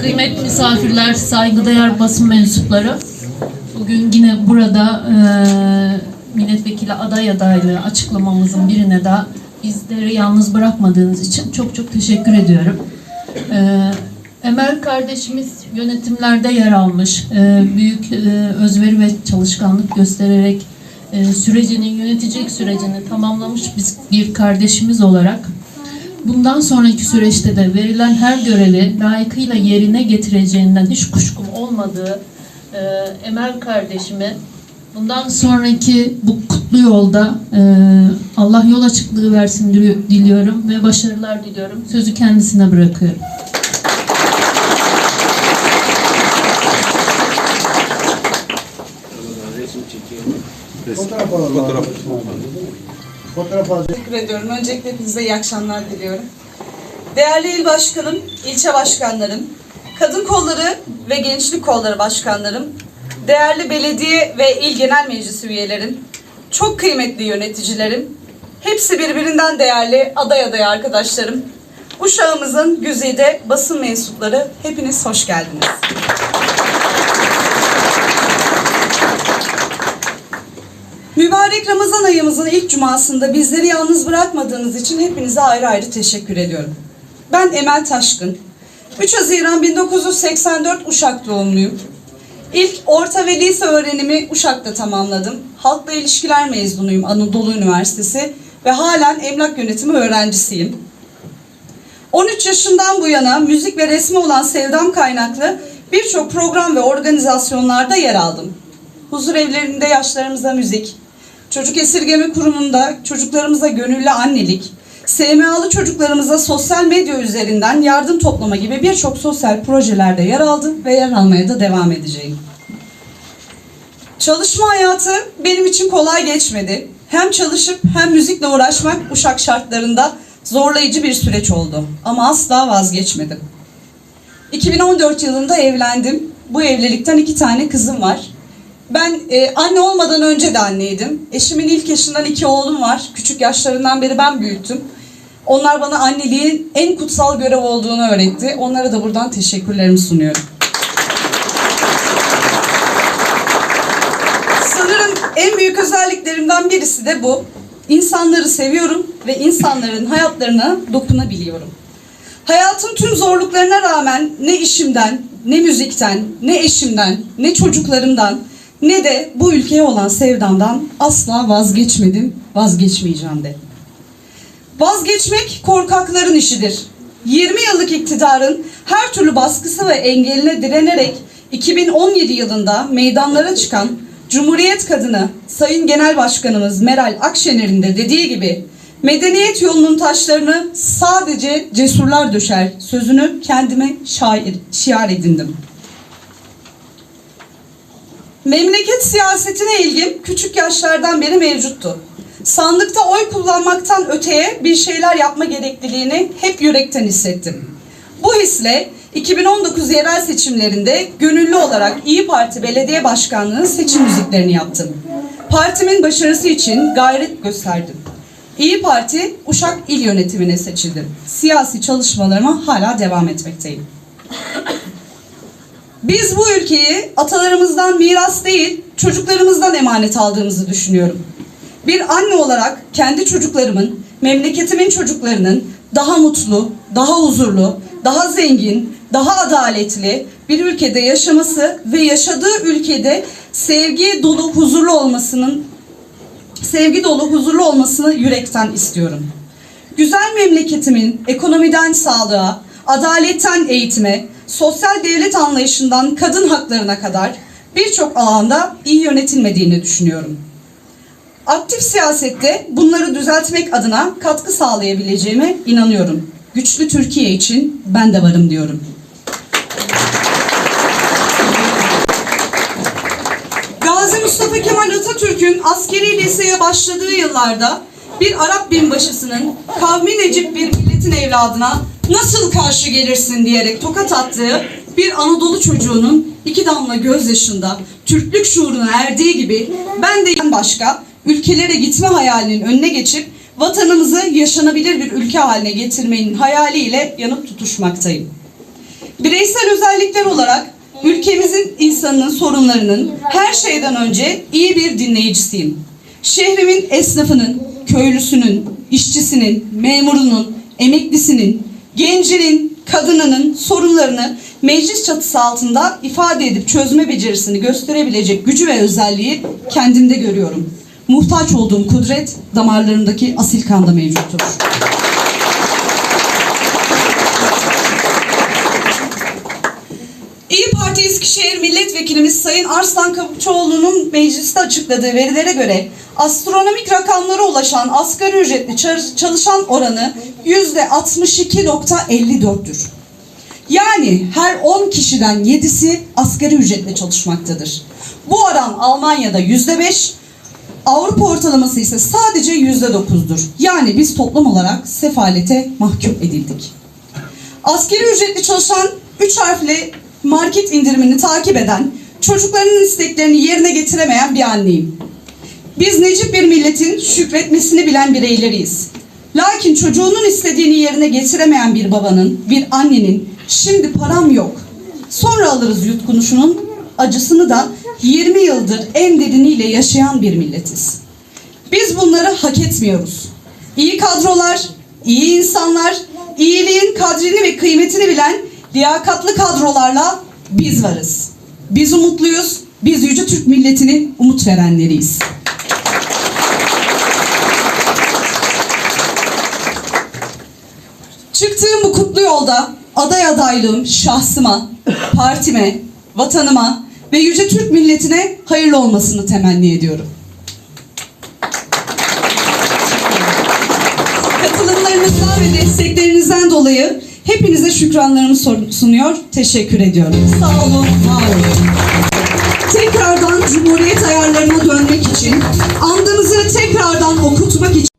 Kıymetli misafirler, saygıdeğer basın mensupları. Bugün yine burada eee milletvekili aday adaylığı açıklamamızın birine daha bizleri yalnız bırakmadığınız için çok çok teşekkür ediyorum. Eee Emel kardeşimiz yönetimlerde yer almış, eee, büyük eee, özveri ve çalışkanlık göstererek eee, sürecini, yönetecek sürecini tamamlamış biz bir kardeşimiz olarak bundan sonraki süreçte de verilen her görevi layıkıyla yerine getireceğinden hiç kuşkum olmadığı e, Emel kardeşime bundan sonraki bu kutlu yolda e, Allah yol açıklığı versin dili- diliyorum ve başarılar diliyorum. Sözü kendisine bırakıyorum. Fotoğraf alalım. Fotoğraf. Fotoğraf alacağız. Teşekkür ediyorum. Öncelikle hepinize iyi akşamlar diliyorum. Değerli il başkanım, ilçe başkanlarım, kadın kolları ve gençlik kolları başkanlarım, değerli belediye ve il genel meclis üyelerim, çok kıymetli yöneticilerim, hepsi birbirinden değerli aday aday arkadaşlarım, Uşağımızın güzide basın mensupları hepiniz hoş geldiniz. Mübarek Ramazan ayımızın ilk cumasında bizleri yalnız bırakmadığınız için hepinize ayrı ayrı teşekkür ediyorum. Ben Emel Taşkın. 3 Haziran 1984 Uşak doğumluyum. İlk orta ve lise öğrenimi Uşak'ta tamamladım. Halkla ilişkiler mezunuyum Anadolu Üniversitesi ve halen emlak yönetimi öğrencisiyim. 13 yaşından bu yana müzik ve resme olan sevdam kaynaklı birçok program ve organizasyonlarda yer aldım. Huzur evlerinde yaşlarımıza müzik, çocuk esirgeme kurumunda çocuklarımıza gönüllü annelik, SMA'lı çocuklarımıza sosyal medya üzerinden yardım toplama gibi birçok sosyal projelerde yer aldım ve yer almaya da devam edeceğim. Çalışma hayatı benim için kolay geçmedi. Hem çalışıp hem müzikle uğraşmak Uşak şartlarında zorlayıcı bir süreç oldu. Ama asla vazgeçmedim. 2014 yılında evlendim. Bu evlilikten iki tane kızım var. Ben e, anne olmadan önce de anneydim. Eşimin ilk yaşından iki oğlum var. Küçük yaşlarından beri ben büyüttüm. Onlar bana anneliğin en kutsal görev olduğunu öğretti. Onlara da buradan teşekkürlerimi sunuyorum. Sanırım en büyük özelliklerimden birisi de bu. İnsanları seviyorum ve insanların hayatlarına dokunabiliyorum. Hayatın tüm zorluklarına rağmen ne işimden, ne müzikten, ne eşimden, ne çocuklarımdan, ne de bu ülkeye olan sevdamdan asla vazgeçmedim, vazgeçmeyeceğim de. Vazgeçmek korkakların işidir. 20 yıllık iktidarın her türlü baskısı ve engeline direnerek 2017 yılında meydanlara çıkan Cumhuriyet kadını Sayın Genel Başkanımız Meral Akşener'in de dediği gibi medeniyet yolunun taşlarını sadece cesurlar döşer sözünü kendime şair, şiar edindim. Memleket siyasetine ilgim küçük yaşlardan beri mevcuttu. Sandıkta oy kullanmaktan öteye bir şeyler yapma gerekliliğini hep yürekten hissettim. Bu hisle 2019 yerel seçimlerinde gönüllü olarak İyi Parti Belediye Başkanlığı seçim müziklerini yaptım. Partimin başarısı için gayret gösterdim. İyi Parti Uşak İl Yönetimine seçildim. Siyasi çalışmalarıma hala devam etmekteyim. Biz bu ülkeyi atalarımızdan miras değil, çocuklarımızdan emanet aldığımızı düşünüyorum. Bir anne olarak kendi çocuklarımın, memleketimin çocuklarının daha mutlu, daha huzurlu, daha zengin, daha adaletli bir ülkede yaşaması ve yaşadığı ülkede sevgi dolu, huzurlu olmasının sevgi dolu, huzurlu olmasını yürekten istiyorum. Güzel memleketimin ekonomiden sağlığa, adaletten eğitime, sosyal devlet anlayışından kadın haklarına kadar birçok alanda iyi yönetilmediğini düşünüyorum. Aktif siyasette bunları düzeltmek adına katkı sağlayabileceğime inanıyorum. Güçlü Türkiye için ben de varım diyorum. Gazi Mustafa Kemal Atatürk'ün askeri liseye başladığı yıllarda bir Arap binbaşısının kavmi necip bir milletin evladına nasıl karşı gelirsin diyerek tokat attığı bir Anadolu çocuğunun iki damla gözyaşında Türklük şuuruna erdiği gibi ben de başka ülkelere gitme hayalinin önüne geçip vatanımızı yaşanabilir bir ülke haline getirmenin hayaliyle yanıp tutuşmaktayım. Bireysel özellikler olarak ülkemizin insanının sorunlarının her şeyden önce iyi bir dinleyicisiyim. Şehrimin esnafının, köylüsünün, işçisinin, memurunun, emeklisinin, gencinin, kadınının sorunlarını meclis çatısı altında ifade edip çözme becerisini gösterebilecek gücü ve özelliği kendimde görüyorum. Muhtaç olduğum kudret damarlarımdaki asil kanda mevcuttur. İyi Parti Eskişehir Milletvekilimiz Sayın Arslan Kavukçuoğlu'nun mecliste açıkladığı verilere göre astronomik rakamlara ulaşan asgari ücretli çalışan oranı %62.54'tür. Yani her 10 kişiden 7'si asgari ücretle çalışmaktadır. Bu oran Almanya'da %5, Avrupa ortalaması ise sadece %9'dur. Yani biz toplum olarak sefalete mahkum edildik. Askeri ücretli çalışan 3 harfli market indirimini takip eden, çocuklarının isteklerini yerine getiremeyen bir anneyim. Biz necip bir milletin şükretmesini bilen bireyleriyiz. Lakin çocuğunun istediğini yerine getiremeyen bir babanın, bir annenin şimdi param yok. Sonra alırız yutkunuşunun acısını da 20 yıldır en deriniyle yaşayan bir milletiz. Biz bunları hak etmiyoruz. İyi kadrolar, iyi insanlar, iyiliğin kadrini ve kıymetini bilen liyakatlı kadrolarla biz varız. Biz umutluyuz, biz Yüce Türk milletinin umut verenleriyiz. Çıktığım bu kutlu yolda aday adaylığım şahsıma, partime, vatanıma ve Yüce Türk milletine hayırlı olmasını temenni ediyorum. Katılımlarınızdan ve desteklerinizden dolayı hepinize şükranlarımı sunuyor, teşekkür ediyorum. Sağ olun, var olun. Tekrardan Cumhuriyet ayarlarına dönmek için, andımızı tekrardan okutmak için